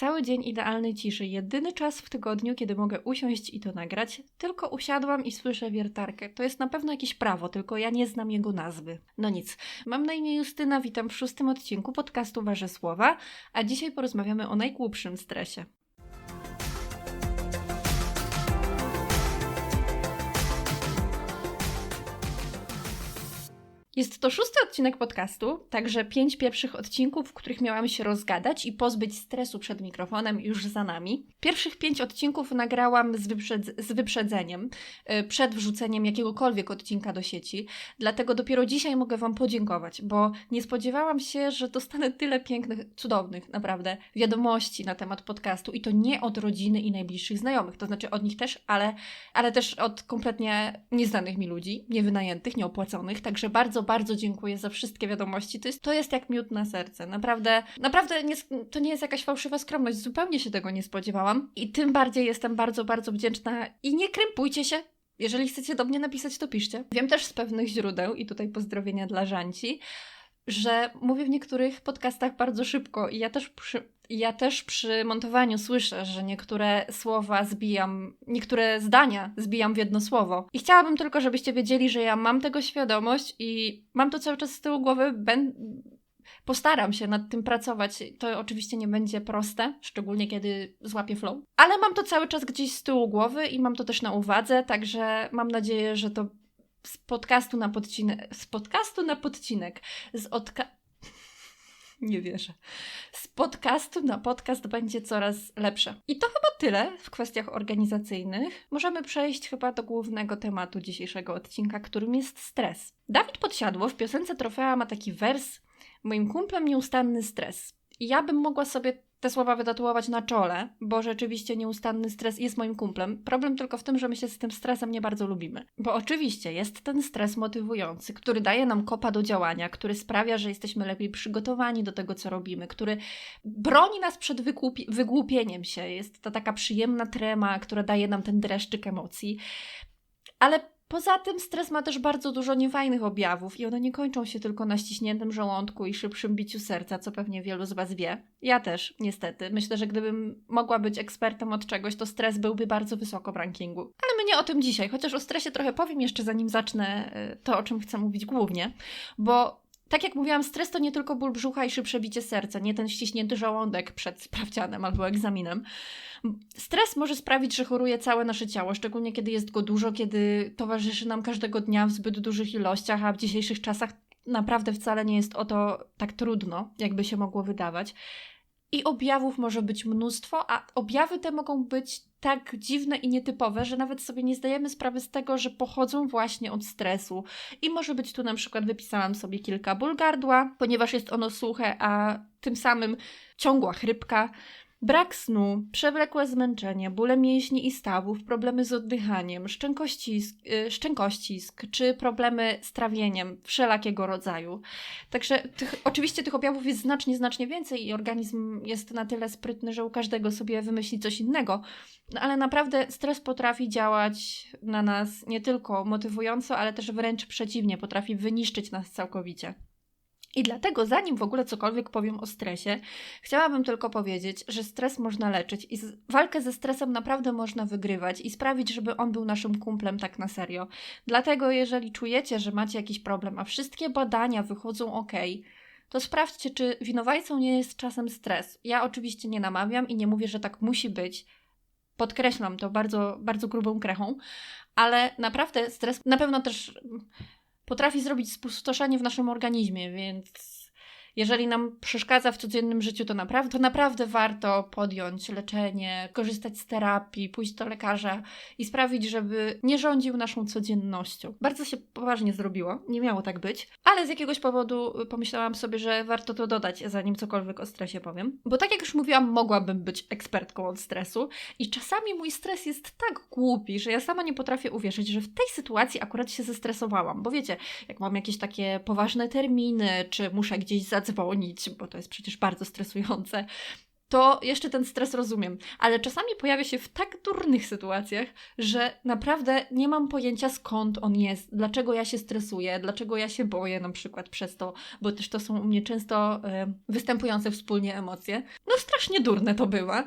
Cały dzień idealnej ciszy. Jedyny czas w tygodniu, kiedy mogę usiąść i to nagrać. Tylko usiadłam i słyszę wiertarkę. To jest na pewno jakieś prawo, tylko ja nie znam jego nazwy. No nic. Mam na imię Justyna, witam w szóstym odcinku podcastu Wasze Słowa, a dzisiaj porozmawiamy o najgłupszym stresie. Jest to szósty odcinek podcastu, także pięć pierwszych odcinków, w których miałam się rozgadać i pozbyć stresu przed mikrofonem już za nami. Pierwszych pięć odcinków nagrałam z, wyprzedz- z wyprzedzeniem, yy, przed wrzuceniem jakiegokolwiek odcinka do sieci, dlatego dopiero dzisiaj mogę Wam podziękować, bo nie spodziewałam się, że dostanę tyle pięknych, cudownych, naprawdę, wiadomości na temat podcastu i to nie od rodziny i najbliższych znajomych, to znaczy od nich też, ale, ale też od kompletnie nieznanych mi ludzi, niewynajętych, nieopłaconych, także bardzo bardzo dziękuję za wszystkie wiadomości. To jest, to jest jak miód na serce. Naprawdę, naprawdę nie, to nie jest jakaś fałszywa skromność. Zupełnie się tego nie spodziewałam. I tym bardziej jestem bardzo, bardzo wdzięczna. I nie krępujcie się. Jeżeli chcecie do mnie napisać, to piszcie. Wiem też z pewnych źródeł, i tutaj pozdrowienia dla Żanci, że mówię w niektórych podcastach bardzo szybko i ja też przy, ja też przy montowaniu słyszę, że niektóre słowa zbijam, niektóre zdania zbijam w jedno słowo. I chciałabym tylko, żebyście wiedzieli, że ja mam tego świadomość i mam to cały czas z tyłu głowy. Ben... Postaram się nad tym pracować. To oczywiście nie będzie proste, szczególnie kiedy złapię flow. Ale mam to cały czas gdzieś z tyłu głowy i mam to też na uwadze, także mam nadzieję, że to z podcastu na podcinek, z podcastu na podcinek, z odka... Nie wierzę. Z podcastu na podcast będzie coraz lepsze. I to chyba tyle w kwestiach organizacyjnych. Możemy przejść chyba do głównego tematu dzisiejszego odcinka, którym jest stres. Dawid Podsiadło w piosence Trofea ma taki wers Moim kumplem nieustanny stres. I ja bym mogła sobie te słowa wytatuować na czole, bo rzeczywiście nieustanny stres jest moim kumplem. Problem tylko w tym, że my się z tym stresem nie bardzo lubimy. Bo oczywiście jest ten stres motywujący, który daje nam kopa do działania, który sprawia, że jesteśmy lepiej przygotowani do tego, co robimy, który broni nas przed wygłupieniem się. Jest to taka przyjemna trema, która daje nam ten dreszczyk emocji. Ale Poza tym stres ma też bardzo dużo niefajnych objawów i one nie kończą się tylko na ściśniętym żołądku i szybszym biciu serca, co pewnie wielu z Was wie. Ja też, niestety. Myślę, że gdybym mogła być ekspertem od czegoś, to stres byłby bardzo wysoko w rankingu. Ale my nie o tym dzisiaj, chociaż o stresie trochę powiem jeszcze zanim zacznę e, to, o czym chcę mówić głównie, bo tak jak mówiłam, stres to nie tylko ból brzucha i szybsze bicie serca, nie ten ściśnięty żołądek przed sprawdzianem albo egzaminem. Stres może sprawić, że choruje całe nasze ciało, szczególnie kiedy jest go dużo, kiedy towarzyszy nam każdego dnia w zbyt dużych ilościach, a w dzisiejszych czasach naprawdę wcale nie jest o to tak trudno, jakby się mogło wydawać. I objawów może być mnóstwo, a objawy te mogą być tak dziwne i nietypowe, że nawet sobie nie zdajemy sprawy z tego, że pochodzą właśnie od stresu. I może być tu na przykład, wypisałam sobie kilka ból gardła, ponieważ jest ono suche, a tym samym ciągła chrypka Brak snu, przewlekłe zmęczenie, bóle mięśni i stawów, problemy z oddychaniem, szczękościsk, szczękościsk czy problemy z trawieniem wszelakiego rodzaju. Także tych, oczywiście tych objawów jest znacznie, znacznie więcej i organizm jest na tyle sprytny, że u każdego sobie wymyśli coś innego. No, ale naprawdę stres potrafi działać na nas nie tylko motywująco, ale też wręcz przeciwnie, potrafi wyniszczyć nas całkowicie. I dlatego, zanim w ogóle cokolwiek powiem o stresie, chciałabym tylko powiedzieć, że stres można leczyć i walkę ze stresem naprawdę można wygrywać i sprawić, żeby on był naszym kumplem tak na serio. Dlatego, jeżeli czujecie, że macie jakiś problem, a wszystkie badania wychodzą ok, to sprawdźcie, czy winowajcą nie jest czasem stres. Ja oczywiście nie namawiam i nie mówię, że tak musi być. Podkreślam to bardzo, bardzo grubą krechą, ale naprawdę stres na pewno też potrafi zrobić spustoszenie w naszym organizmie, więc jeżeli nam przeszkadza w codziennym życiu, to naprawdę, to naprawdę warto podjąć leczenie, korzystać z terapii, pójść do lekarza i sprawić, żeby nie rządził naszą codziennością. Bardzo się poważnie zrobiło, nie miało tak być, ale z jakiegoś powodu pomyślałam sobie, że warto to dodać, zanim cokolwiek o stresie powiem. Bo tak jak już mówiłam, mogłabym być ekspertką od stresu i czasami mój stres jest tak głupi, że ja sama nie potrafię uwierzyć, że w tej sytuacji akurat się zestresowałam. Bo wiecie, jak mam jakieś takie poważne terminy, czy muszę gdzieś zadzwonić, bo to jest przecież bardzo stresujące. to jeszcze ten stres rozumiem. Ale czasami pojawia się w tak durnych sytuacjach, że naprawdę nie mam pojęcia skąd on jest, dlaczego ja się stresuję, dlaczego ja się boję na przykład przez to, bo też to są u mnie często y, występujące wspólnie emocje. No strasznie durne to bywa.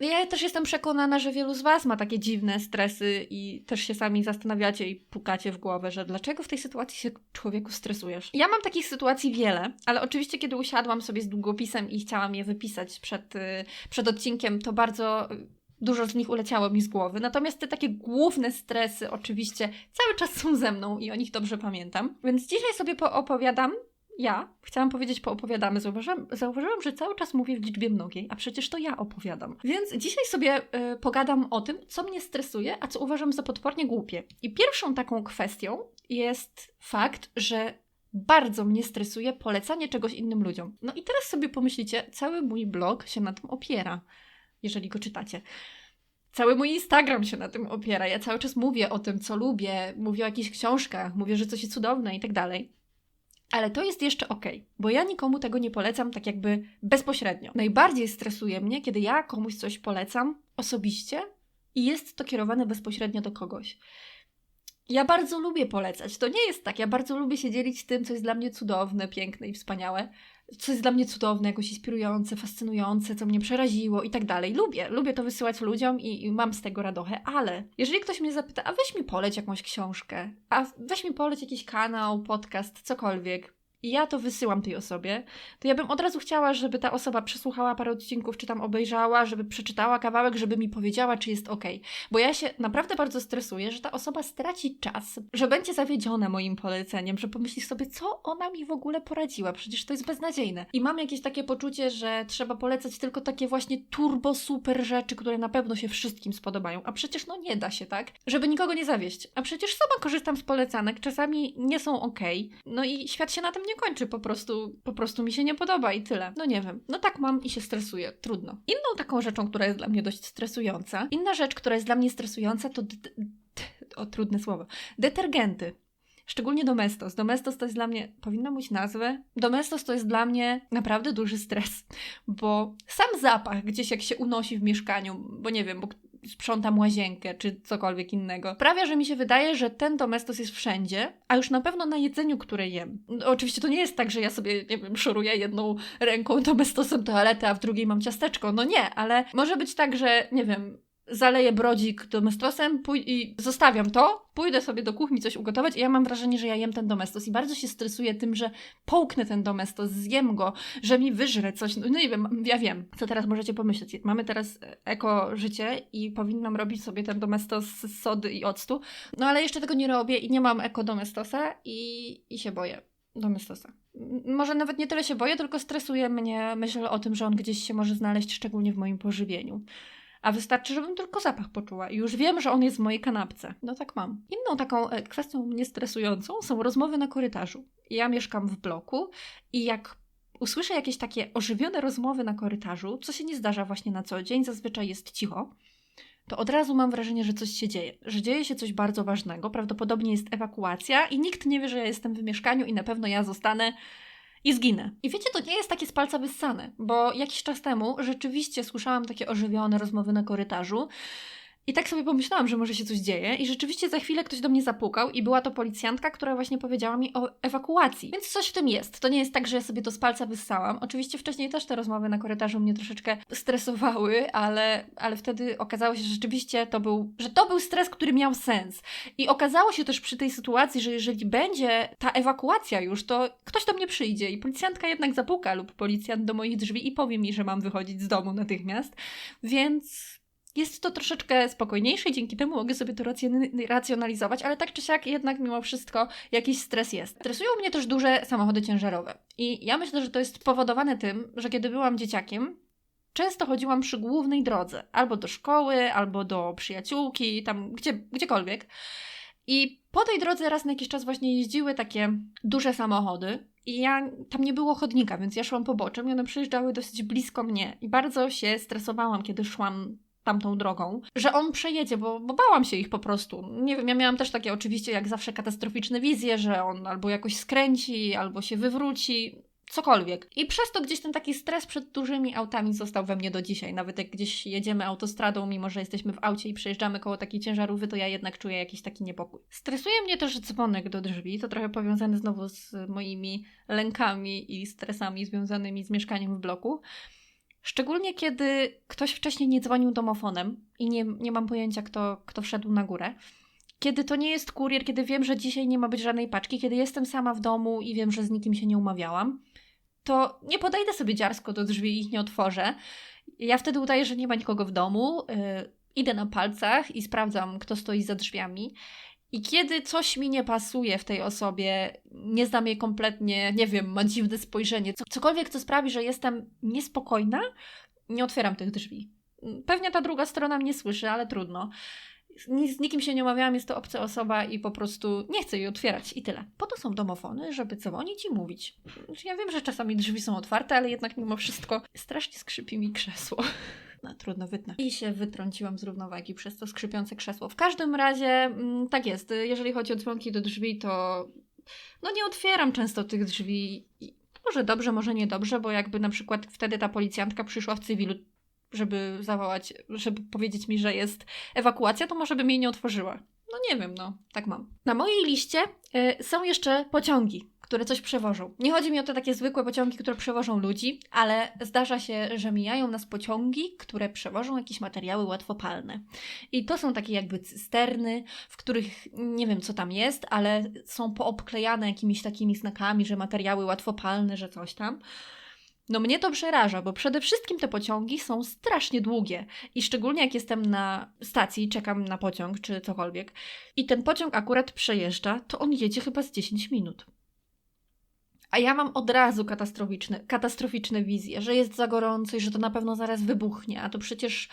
Ja też jestem przekonana, że wielu z Was ma takie dziwne stresy i też się sami zastanawiacie i pukacie w głowę, że dlaczego w tej sytuacji się człowieku stresujesz. Ja mam takich sytuacji wiele, ale oczywiście kiedy usiadłam sobie z długopisem i chciałam je wypisać przed, y, przed odcinkiem, to bardzo y, dużo z nich uleciało mi z głowy. Natomiast te takie główne stresy oczywiście cały czas są ze mną i o nich dobrze pamiętam. Więc dzisiaj sobie poopowiadam ja chciałam powiedzieć poopowiadamy. Zauważyłam, zauważyłam, że cały czas mówię w liczbie mnogiej, a przecież to ja opowiadam. Więc dzisiaj sobie y, pogadam o tym, co mnie stresuje, a co uważam za potwornie głupie. I pierwszą taką kwestią jest fakt, że bardzo mnie stresuje polecanie czegoś innym ludziom. No i teraz sobie pomyślicie, cały mój blog się na tym opiera, jeżeli go czytacie. Cały mój Instagram się na tym opiera. Ja cały czas mówię o tym, co lubię, mówię o jakichś książkach, mówię, że coś jest cudowne i tak dalej. Ale to jest jeszcze ok, bo ja nikomu tego nie polecam tak jakby bezpośrednio. Najbardziej stresuje mnie, kiedy ja komuś coś polecam osobiście i jest to kierowane bezpośrednio do kogoś. Ja bardzo lubię polecać. To nie jest tak. Ja bardzo lubię się dzielić tym, co jest dla mnie cudowne, piękne i wspaniałe. Co jest dla mnie cudowne, jakoś inspirujące, fascynujące, co mnie przeraziło i tak dalej. Lubię, lubię to wysyłać ludziom i, i mam z tego radochę, ale jeżeli ktoś mnie zapyta, a weź mi poleć jakąś książkę, a weź mi poleć jakiś kanał, podcast, cokolwiek, i ja to wysyłam tej osobie, to ja bym od razu chciała, żeby ta osoba przesłuchała parę odcinków, czy tam obejrzała, żeby przeczytała kawałek, żeby mi powiedziała, czy jest ok. Bo ja się naprawdę bardzo stresuję, że ta osoba straci czas, że będzie zawiedziona moim poleceniem, że pomyśli sobie, co ona mi w ogóle poradziła, przecież to jest beznadziejne. I mam jakieś takie poczucie, że trzeba polecać tylko takie właśnie turbo super rzeczy, które na pewno się wszystkim spodobają. A przecież no nie da się, tak? Żeby nikogo nie zawieść. A przecież sama korzystam z polecanek, czasami nie są ok. No i świat się na tym nie kończy, po prostu, po prostu mi się nie podoba i tyle. No nie wiem, no tak mam i się stresuję, trudno. Inną taką rzeczą, która jest dla mnie dość stresująca, inna rzecz, która jest dla mnie stresująca to, o trudne słowo, detergenty. Szczególnie Domestos. Domestos to jest dla mnie, powinno mieć nazwę. Domestos to jest dla mnie naprawdę duży stres, bo sam zapach gdzieś jak się unosi w mieszkaniu, bo nie wiem, bo sprzątam łazienkę czy cokolwiek innego. Sprawia, że mi się wydaje, że ten domestos jest wszędzie, a już na pewno na jedzeniu, które jem. Oczywiście to nie jest tak, że ja sobie, nie wiem, szoruję jedną ręką domestosem toaletę, a w drugiej mam ciasteczko. No nie, ale może być tak, że, nie wiem, zaleję brodzik domestosem i zostawiam to, pójdę sobie do kuchni coś ugotować i ja mam wrażenie, że ja jem ten domestos i bardzo się stresuję tym, że połknę ten domestos, zjem go, że mi wyżre coś, no, no nie wiem, ja wiem, co teraz możecie pomyśleć. Mamy teraz eko życie i powinnam robić sobie ten domestos z sody i octu, no ale jeszcze tego nie robię i nie mam eko domestosa i, i się boję domestosa. Może nawet nie tyle się boję, tylko stresuje mnie myśl o tym, że on gdzieś się może znaleźć, szczególnie w moim pożywieniu. A wystarczy, żebym tylko zapach poczuła i już wiem, że on jest w mojej kanapce. No tak mam. Inną taką e, kwestią mnie stresującą są rozmowy na korytarzu. Ja mieszkam w bloku i jak usłyszę jakieś takie ożywione rozmowy na korytarzu, co się nie zdarza właśnie na co dzień, zazwyczaj jest cicho, to od razu mam wrażenie, że coś się dzieje, że dzieje się coś bardzo ważnego. Prawdopodobnie jest ewakuacja i nikt nie wie, że ja jestem w mieszkaniu i na pewno ja zostanę i zginę. I wiecie, to nie jest takie z palca wyssane, bo jakiś czas temu rzeczywiście słyszałam takie ożywione rozmowy na korytarzu i tak sobie pomyślałam, że może się coś dzieje, i rzeczywiście za chwilę ktoś do mnie zapukał, i była to policjantka, która właśnie powiedziała mi o ewakuacji. Więc coś w tym jest. To nie jest tak, że ja sobie to z palca wyssałam. Oczywiście wcześniej też te rozmowy na korytarzu mnie troszeczkę stresowały, ale, ale wtedy okazało się, że rzeczywiście to był, że to był stres, który miał sens. I okazało się też przy tej sytuacji, że jeżeli będzie ta ewakuacja już, to ktoś do mnie przyjdzie i policjantka jednak zapuka lub policjant do moich drzwi i powie mi, że mam wychodzić z domu natychmiast. Więc jest to troszeczkę spokojniejsze i dzięki temu mogę sobie to racjonalizować, ale tak czy siak jednak mimo wszystko jakiś stres jest. Stresują mnie też duże samochody ciężarowe. I ja myślę, że to jest spowodowane tym, że kiedy byłam dzieciakiem, często chodziłam przy głównej drodze, albo do szkoły, albo do przyjaciółki, tam gdzie, gdziekolwiek. I po tej drodze raz na jakiś czas właśnie jeździły takie duże samochody, i ja tam nie było chodnika, więc ja szłam poboczem i one przyjeżdżały dosyć blisko mnie. I bardzo się stresowałam, kiedy szłam tamtą drogą, że on przejedzie, bo, bo bałam się ich po prostu. Nie wiem, ja miałam też takie oczywiście jak zawsze katastroficzne wizje, że on albo jakoś skręci, albo się wywróci. cokolwiek. I przez to gdzieś ten taki stres przed dużymi autami został we mnie do dzisiaj. Nawet jak gdzieś jedziemy autostradą, mimo że jesteśmy w aucie i przejeżdżamy koło takiej ciężarówki, to ja jednak czuję jakiś taki niepokój. Stresuje mnie też dzwonek do drzwi, to trochę powiązane znowu z moimi lękami i stresami związanymi z mieszkaniem w bloku. Szczególnie kiedy ktoś wcześniej nie dzwonił domofonem i nie, nie mam pojęcia, kto, kto wszedł na górę. Kiedy to nie jest kurier, kiedy wiem, że dzisiaj nie ma być żadnej paczki, kiedy jestem sama w domu i wiem, że z nikim się nie umawiałam, to nie podejdę sobie dziarsko do drzwi i ich nie otworzę. Ja wtedy udaję, że nie ma nikogo w domu, yy, idę na palcach i sprawdzam, kto stoi za drzwiami. I kiedy coś mi nie pasuje w tej osobie, nie znam jej kompletnie, nie wiem, ma dziwne spojrzenie, cokolwiek, co sprawi, że jestem niespokojna, nie otwieram tych drzwi. Pewnie ta druga strona mnie słyszy, ale trudno. Z nikim się nie umawiałam, jest to obca osoba i po prostu nie chcę jej otwierać i tyle. Po to są domofony, żeby dzwonić i mówić. Ja wiem, że czasami drzwi są otwarte, ale jednak mimo wszystko strasznie skrzypi mi krzesło. No, trudno wytnę. I się wytrąciłam z równowagi przez to skrzypiące krzesło. W każdym razie, mm, tak jest. Jeżeli chodzi o dzwonki do drzwi, to no nie otwieram często tych drzwi. Może dobrze, może niedobrze, bo jakby na przykład wtedy ta policjantka przyszła w cywilu, żeby zawołać, żeby powiedzieć mi, że jest ewakuacja, to może bym jej nie otworzyła. No nie wiem, no, tak mam. Na mojej liście y, są jeszcze pociągi które coś przewożą. Nie chodzi mi o te takie zwykłe pociągi, które przewożą ludzi, ale zdarza się, że mijają nas pociągi, które przewożą jakieś materiały łatwopalne. I to są takie jakby cysterny, w których nie wiem co tam jest, ale są poobklejane jakimiś takimi znakami, że materiały łatwopalne, że coś tam. No mnie to przeraża, bo przede wszystkim te pociągi są strasznie długie i szczególnie jak jestem na stacji, czekam na pociąg czy cokolwiek i ten pociąg akurat przejeżdża, to on jedzie chyba z 10 minut. A ja mam od razu katastroficzne, katastroficzne wizje, że jest za gorąco i że to na pewno zaraz wybuchnie, a to przecież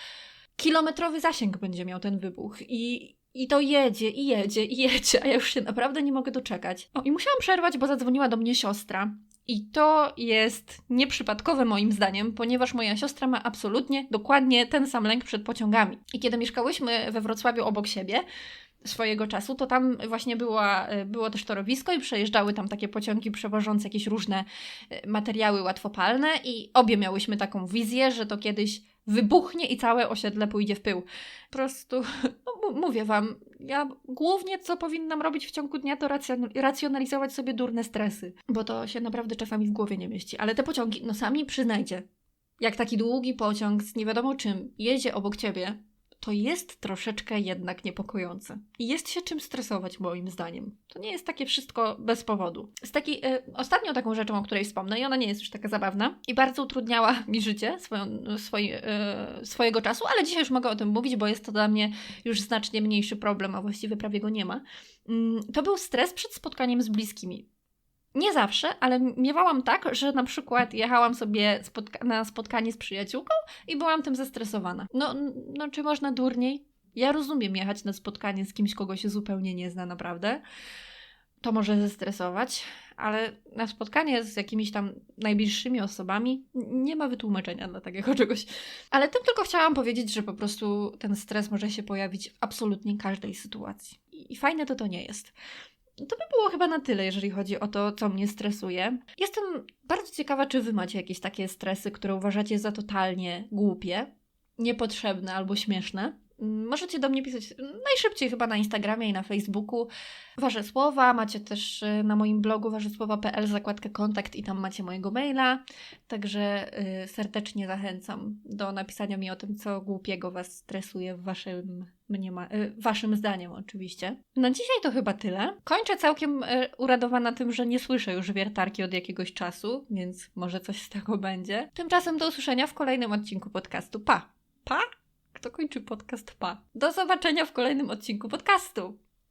kilometrowy zasięg będzie miał ten wybuch i, i to jedzie, i jedzie, i jedzie, a ja już się naprawdę nie mogę doczekać. O, i musiałam przerwać, bo zadzwoniła do mnie siostra. I to jest nieprzypadkowe moim zdaniem, ponieważ moja siostra ma absolutnie dokładnie ten sam lęk przed pociągami. I kiedy mieszkałyśmy we Wrocławiu obok siebie, swojego czasu, to tam właśnie była, e, było też torowisko i przejeżdżały tam takie pociągi przewożące jakieś różne e, materiały łatwopalne i obie miałyśmy taką wizję, że to kiedyś wybuchnie i całe osiedle pójdzie w pył. Po prostu, no, mówię Wam, ja głównie co powinnam robić w ciągu dnia to racjonalizować sobie durne stresy, bo to się naprawdę czasami w głowie nie mieści. Ale te pociągi, no sami przyznajcie, jak taki długi pociąg z nie wiadomo czym jedzie obok Ciebie, to jest troszeczkę jednak niepokojące. I jest się czym stresować, moim zdaniem. To nie jest takie wszystko bez powodu. Z takiej, y, ostatnią taką rzeczą, o której wspomnę, i ona nie jest już taka zabawna, i bardzo utrudniała mi życie swoją, y, swojego czasu, ale dzisiaj już mogę o tym mówić, bo jest to dla mnie już znacznie mniejszy problem, a właściwie prawie go nie ma. Y, to był stres przed spotkaniem z bliskimi. Nie zawsze, ale miewałam tak, że na przykład jechałam sobie spotka na spotkanie z przyjaciółką i byłam tym zestresowana. No, no, czy można durniej? Ja rozumiem jechać na spotkanie z kimś, kogo się zupełnie nie zna, naprawdę. To może zestresować, ale na spotkanie z jakimiś tam najbliższymi osobami nie ma wytłumaczenia dla takiego czegoś. Ale tym tylko chciałam powiedzieć, że po prostu ten stres może się pojawić w absolutnie każdej sytuacji. I fajne to to nie jest. To by było chyba na tyle, jeżeli chodzi o to, co mnie stresuje. Jestem bardzo ciekawa, czy wy macie jakieś takie stresy, które uważacie za totalnie głupie, niepotrzebne albo śmieszne. Możecie do mnie pisać najszybciej chyba na Instagramie i na Facebooku wasze słowa. Macie też y, na moim blogu warzesłowa.pl zakładkę kontakt i tam macie mojego maila. Także y, serdecznie zachęcam do napisania mi o tym, co głupiego was stresuje w waszym mniema- y, waszym zdaniem oczywiście. Na dzisiaj to chyba tyle. Kończę całkiem uradowana tym, że nie słyszę już wiertarki od jakiegoś czasu, więc może coś z tego będzie. Tymczasem do usłyszenia w kolejnym odcinku podcastu. Pa! Pa! Kto kończy podcast pa? Do zobaczenia w kolejnym odcinku podcastu.